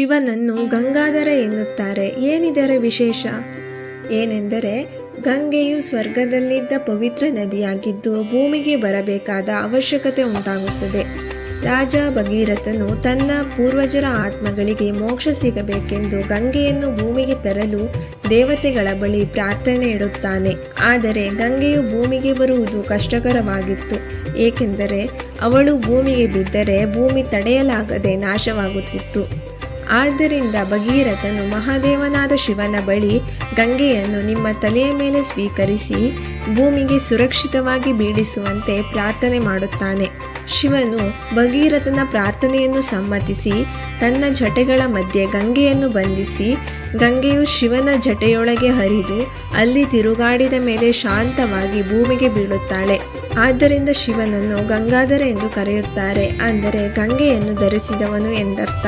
ಶಿವನನ್ನು ಗಂಗಾಧರ ಎನ್ನುತ್ತಾರೆ. ಏನಿದರ ವಿಶೇಷ? ಏನೆಂದರೆ, ಗಂಗೆಯು ಸ್ವರ್ಗದಲ್ಲಿದ್ದ ಪವಿತ್ರ ನದಿಯಾಗಿದ್ದು ಭೂಮಿಗೆ ಬರಬೇಕಾದ ಅವಶ್ಯಕತೆ ಉಂಟಾಗುತ್ತದೆ. ರಾಜ ಭಗೀರಥನು ತನ್ನ ಪೂರ್ವಜರ ಆತ್ಮಗಳಿಗೆ ಮೋಕ್ಷ ಸಿಗಬೇಕೆಂದು ಗಂಗೆಯನ್ನು ಭೂಮಿಗೆ ತರಲು ದೇವತೆಗಳ ಬಳಿ ಪ್ರಾರ್ಥನೆ ಇಡುತ್ತಾನೆ. ಆದರೆ ಗಂಗೆಯು ಭೂಮಿಗೆ ಬರುವುದು ಕಷ್ಟಕರವಾಗಿತ್ತು. ಏಕೆಂದರೆ, ಅವಳು ಭೂಮಿಗೆ ಬಿದ್ದರೆ ಭೂಮಿ ತಡೆಯಲಾಗದೆ ನಾಶವಾಗುತ್ತಿತ್ತು. ಆದ್ದರಿಂದ ಭಗೀರಥನು ಮಹಾದೇವನಾದ ಶಿವನ ಬಳಿ ಗಂಗೆಯನ್ನು ನಿಮ್ಮ ತಲೆಯ ಮೇಲೆ ಸ್ವೀಕರಿಸಿ ಭೂಮಿಗೆ ಸುರಕ್ಷಿತವಾಗಿ ಬೀಳಿಸುವಂತೆ ಪ್ರಾರ್ಥನೆ ಮಾಡುತ್ತಾನೆ. ಶಿವನು ಭಗೀರಥನ ಪ್ರಾರ್ಥನೆಯನ್ನು ಸಮ್ಮತಿಸಿ ತನ್ನ ಜಟೆಗಳ ಮಧ್ಯೆ ಗಂಗೆಯನ್ನು ಬಂಧಿಸಿ ಗಂಗೆಯು ಶಿವನ ಜಟೆಯೊಳಗೆ ಹರಿದು ಅಲ್ಲಿ ತಿರುಗಾಡಿದ ಮೇಲೆ ಶಾಂತವಾಗಿ ಭೂಮಿಗೆ ಬೀಳುತ್ತಾಳೆ. ಆದ್ದರಿಂದ ಶಿವನನ್ನು ಗಂಗಾಧರ ಎಂದು ಕರೆಯುತ್ತಾರೆ. ಅಂದರೆ ಗಂಗೆಯನ್ನು ಧರಿಸಿದವನು ಎಂದರ್ಥ.